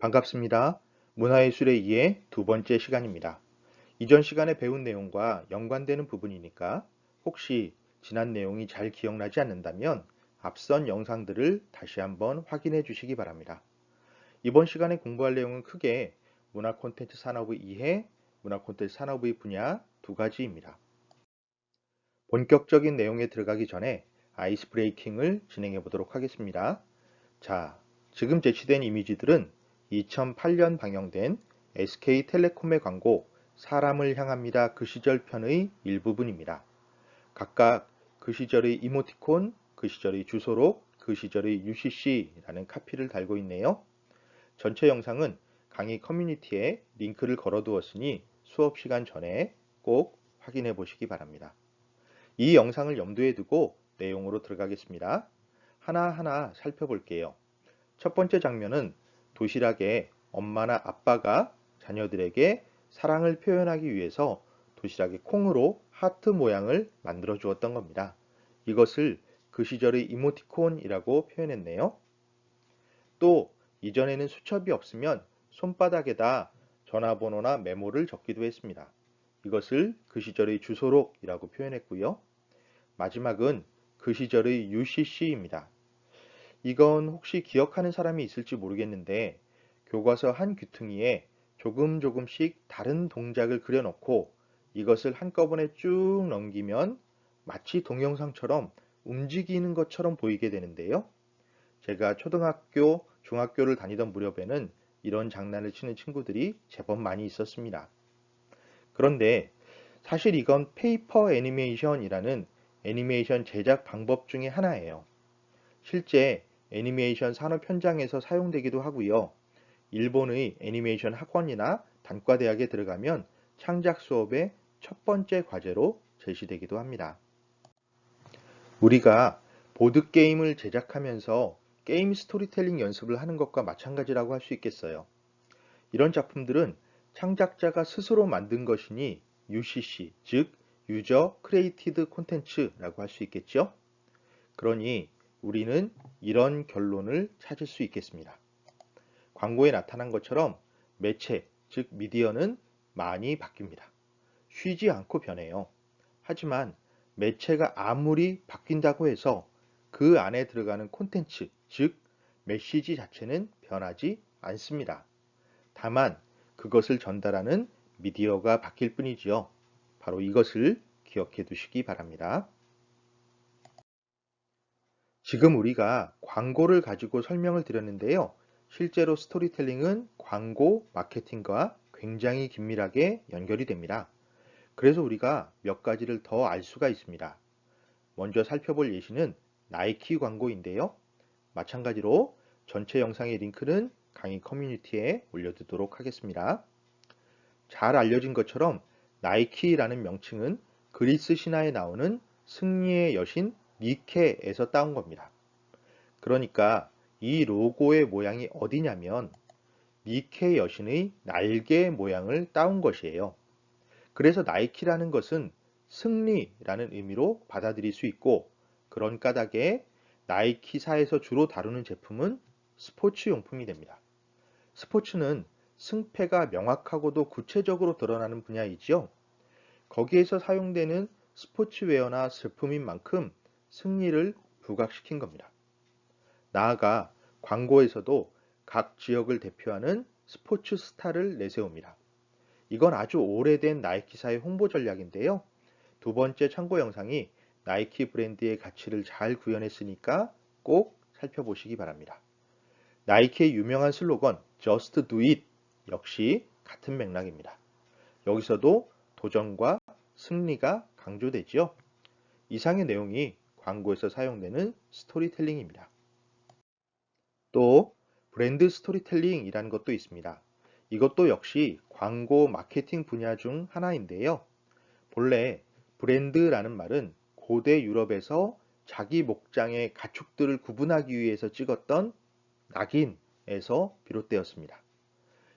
반갑습니다. 문화예술의 이해 두 번째 시간입니다. 이전 시간에 배운 내용과 연관되는 부분이니까 혹시 지난 내용이 잘 기억나지 않는다면 앞선 영상들을 다시 한번 확인해 주시기 바랍니다. 이번 시간에 공부할 내용은 크게 문화 콘텐츠 산업의 이해, 문화 콘텐츠 산업의 분야 두 가지입니다. 본격적인 내용에 들어가기 전에 아이스 브레이킹을 진행해 보도록 하겠습니다. 자, 지금 제시된 이미지들은 2008년 방영된 SK텔레콤의 광고 사람을 향합니다 그 시절 편의 일부분입니다. 각각 그 시절의 이모티콘, 그 시절의 주소록, 그 시절의 UCC라는 카피를 달고 있네요. 전체 영상은 강의 커뮤니티에 링크를 걸어 두었으니 수업 시간 전에 꼭 확인해 보시기 바랍니다. 이 영상을 염두에 두고 내용으로 들어가겠습니다. 하나하나 살펴볼게요. 첫 번째 장면은 도시락에 엄마나 아빠가 자녀들에게 사랑을 표현하기 위해서 도시락에 콩으로 하트 모양을 만들어 주었던 겁니다. 이것을 그 시절의 이모티콘이라고 표현했네요. 또 이전에는 수첩이 없으면 손바닥에다 전화번호나 메모를 적기도 했습니다. 이것을 그 시절의 주소록이라고 표현했고요. 마지막은 그 시절의 UCC입니다. 이건 혹시 기억하는 사람이 있을지 모르겠는데 교과서 한 귀퉁이에 조금 조금씩 다른 동작을 그려놓고 이것을 한꺼번에 쭉 넘기면 마치 동영상처럼 움직이는 것처럼 보이게 되는데요. 제가 초등학교, 중학교를 다니던 무렵에는 이런 장난을 치는 친구들이 제법 많이 있었습니다. 그런데 사실 이건 페이퍼 애니메이션이라는 애니메이션 제작 방법 중의 하나예요. 실제 애니메이션 산업 현장에서 사용되기도 하고요. 일본의 애니메이션 학원이나 단과대학에 들어가면 창작 수업의 첫 번째 과제로 제시되기도 합니다. 우리가 보드게임을 제작하면서 게임 스토리텔링 연습을 하는 것과 마찬가지라고 할 수 있겠어요. 이런 작품들은 창작자가 스스로 만든 것이니 UCC, 즉 유저 크리에이티드 콘텐츠라고 할 수 있겠죠. 그러니 우리는 이런 결론을 찾을 수 있겠습니다. 광고에 나타난 것처럼 매체, 즉 미디어는 많이 바뀝니다. 쉬지 않고 변해요. 하지만 매체가 아무리 바뀐다고 해서 그 안에 들어가는 콘텐츠, 즉 메시지 자체는 변하지 않습니다. 다만 그것을 전달하는 미디어가 바뀔 뿐이지요. 바로 이것을 기억해 두시기 바랍니다. 지금 우리가 광고를 가지고 설명을 드렸는데요. 실제로 스토리텔링은 광고 마케팅과 굉장히 긴밀하게 연결이 됩니다. 그래서 우리가 몇 가지를 더 알 수가 있습니다. 먼저 살펴볼 예시는 나이키 광고인데요. 마찬가지로 전체 영상의 링크는 강의 커뮤니티에 올려두도록 하겠습니다. 잘 알려진 것처럼 나이키라는 명칭은 그리스 신화에 나오는 승리의 여신 니케에서 따온 겁니다. 그러니까 이 로고의 모양이 어디냐면 니케 여신의 날개 모양을 따온 것이에요. 그래서 나이키라는 것은 승리라는 의미로 받아들일 수 있고 그런 까닭에 나이키사에서 주로 다루는 제품은 스포츠 용품이 됩니다. 스포츠는 승패가 명확하고도 구체적으로 드러나는 분야이지요. 거기에서 사용되는 스포츠웨어나 제품인 만큼 승리를 부각시킨 겁니다. 나아가 광고에서도 각 지역을 대표하는 스포츠 스타를 내세웁니다. 이건 아주 오래된 나이키사의 홍보 전략인데요. 두 번째 참고 영상이 나이키 브랜드의 가치를 잘 구현했으니까 꼭 살펴보시기 바랍니다. 나이키의 유명한 슬로건 Just Do It 역시 같은 맥락입니다. 여기서도 도전과 승리가 강조되지요. 이상의 내용이 광고에서 사용되는 스토리텔링입니다. 또 브랜드 스토리텔링이라는 것도 있습니다. 이것도 역시 광고 마케팅 분야 중 하나인데요. 본래 브랜드라는 말은 고대 유럽에서 자기 목장의 가축들을 구분하기 위해서 찍었던 낙인에서 비롯되었습니다.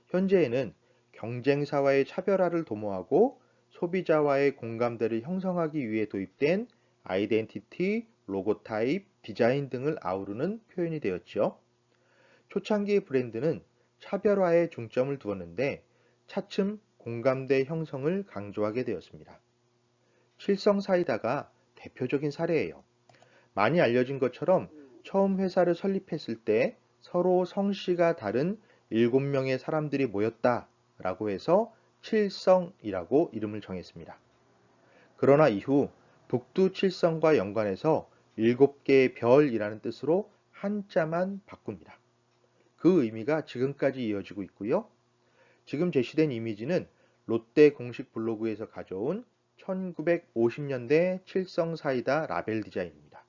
현재에는 경쟁 사와의 차별화를 도모하고 소비자와의 공감대를 형성하기 위해 도입된 아이덴티티, 로고 타입, 디자인 등을 아우르는 표현이 되었죠. 초창기의 브랜드는 차별화에 중점을 두었는데 차츰 공감대 형성을 강조하게 되었습니다. 칠성 사이다가 대표적인 사례예요. 많이 알려진 것처럼 처음 회사를 설립했을 때 서로 성씨가 다른 7명의 사람들이 모였다 라고 해서 칠성이라고 이름을 정했습니다. 그러나 이후 북두 칠성과 연관해서 7개의 별이라는 뜻으로 한자만 바꿉니다. 그 의미가 지금까지 이어지고 있고요. 지금 제시된 이미지는 롯데 공식 블로그에서 가져온 1950년대 칠성 사이다 라벨 디자인입니다.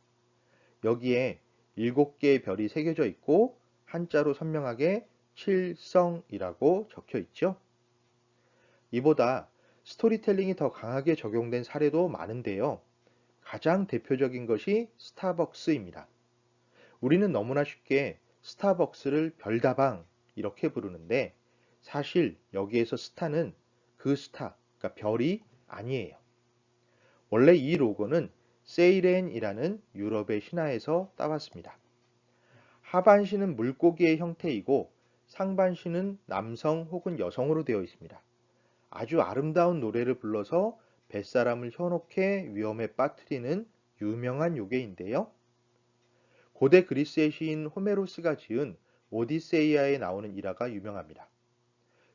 여기에 7개의 별이 새겨져 있고 한자로 선명하게 칠성이라고 적혀 있죠. 이보다 스토리텔링이 더 강하게 적용된 사례도 많은데요. 가장 대표적인 것이 스타벅스입니다. 우리는 너무나 쉽게 스타벅스를 별다방 이렇게 부르는데 사실 여기에서 스타는 그 스타, 그러니까 별이 아니에요. 원래 이 로고는 세이렌이라는 유럽의 신화에서 따왔습니다. 하반신은 물고기의 형태이고 상반신은 남성 혹은 여성으로 되어 있습니다. 아주 아름다운 노래를 불러서 뱃사람을 현혹해 위험에 빠뜨리는 유명한 요괴인데요. 고대 그리스의 시인 호메로스가 지은 오디세이아에 나오는 일화가 유명합니다.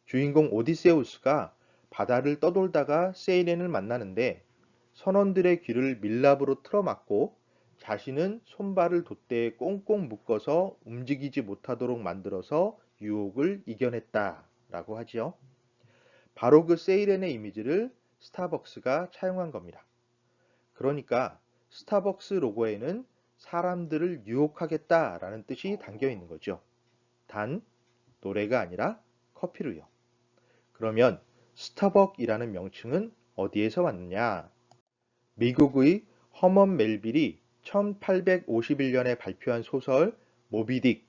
주인공 오디세우스가 바다를 떠돌다가 세이렌을 만나는데 선원들의 귀를 밀랍으로 틀어막고 자신은 손발을 돛대에 꽁꽁 묶어서 움직이지 못하도록 만들어서 유혹을 이겨냈다 라고 하지요. 바로 그 세이렌의 이미지를 스타벅스가 차용한 겁니다. 그러니까 스타벅스 로고에는 사람들을 유혹하겠다라는 뜻이 담겨 있는 거죠. 단 노래가 아니라 커피로요. 그러면 스타벅이라는 명칭은 어디에서 왔느냐? 미국의 허먼 멜빌이 1851년에 발표한 소설 모비딕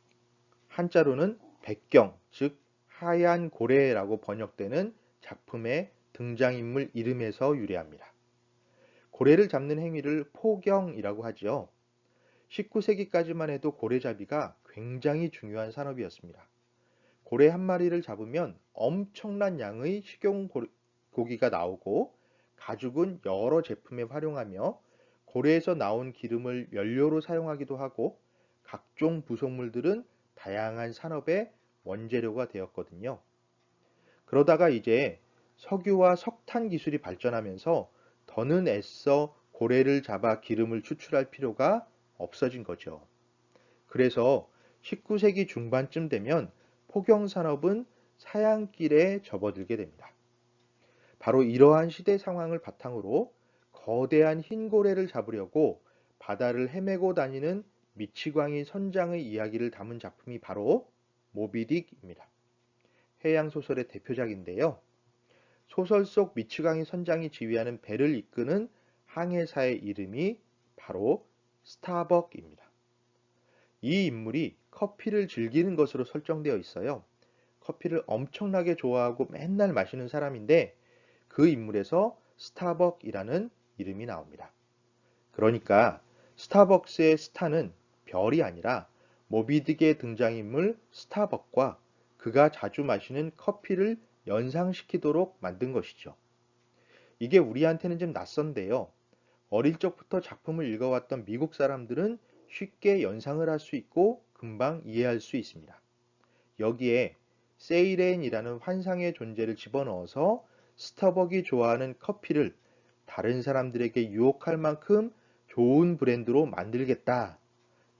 한자로는 백경 즉 하얀 고래라고 번역되는 작품의 등장인물 이름에서 유래합니다. 고래를 잡는 행위를 포경이라고 하지요. 19세기까지만 해도 고래잡이가 굉장히 중요한 산업이었습니다. 고래 한 마리를 잡으면 엄청난 양의 식용 고기가 나오고 가죽은 여러 제품에 활용하며 고래에서 나온 기름을 연료로 사용하기도 하고 각종 부속물들은 다양한 산업의 원재료가 되었거든요. 그러다가 이제 석유와 석탄 기술이 발전하면서 더는 애써 고래를 잡아 기름을 추출할 필요가 없어진 거죠. 그래서 19세기 중반쯤 되면 포경산업은 사양길에 접어들게 됩니다. 바로 이러한 시대 상황을 바탕으로 거대한 흰 고래를 잡으려고 바다를 헤매고 다니는 미치광이 선장의 이야기를 담은 작품이 바로 모비딕입니다. 해양 소설의 대표작인데요. 소설 속 미치광이 선장이 지휘하는 배를 이끄는 항해사의 이름이 바로 스타벅입니다. 이 인물이 커피를 즐기는 것으로 설정되어 있어요. 커피를 엄청나게 좋아하고 맨날 마시는 사람인데 그 인물에서 스타벅이라는 이름이 나옵니다. 그러니까 스타벅스의 스타는 별이 아니라 모비딕의 등장인물 스타벅과 그가 자주 마시는 커피를 연상시키도록 만든 것이죠. 이게 우리한테는 좀 낯선데요. 어릴 적부터 작품을 읽어왔던 미국 사람들은 쉽게 연상을 할 수 있고 금방 이해할 수 있습니다. 여기에 세이렌이라는 환상의 존재를 집어넣어서 스타벅이 좋아하는 커피를 다른 사람들에게 유혹할 만큼 좋은 브랜드로 만들겠다.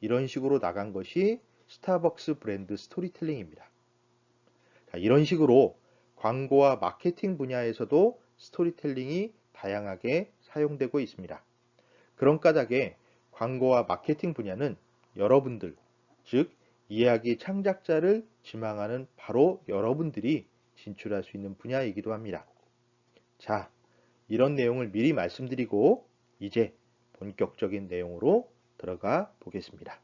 이런 식으로 나간 것이 스타벅스 브랜드 스토리텔링입니다. 자, 이런 식으로 광고와 마케팅 분야에서도 스토리텔링이 다양하게 사용되고 있습니다. 그런 까닭에 광고와 마케팅 분야는 여러분들, 즉 이야기 창작자를 지망하는 바로 여러분들이 진출할 수 있는 분야이기도 합니다. 자, 이런 내용을 미리 말씀드리고 이제 본격적인 내용으로 들어가 보겠습니다.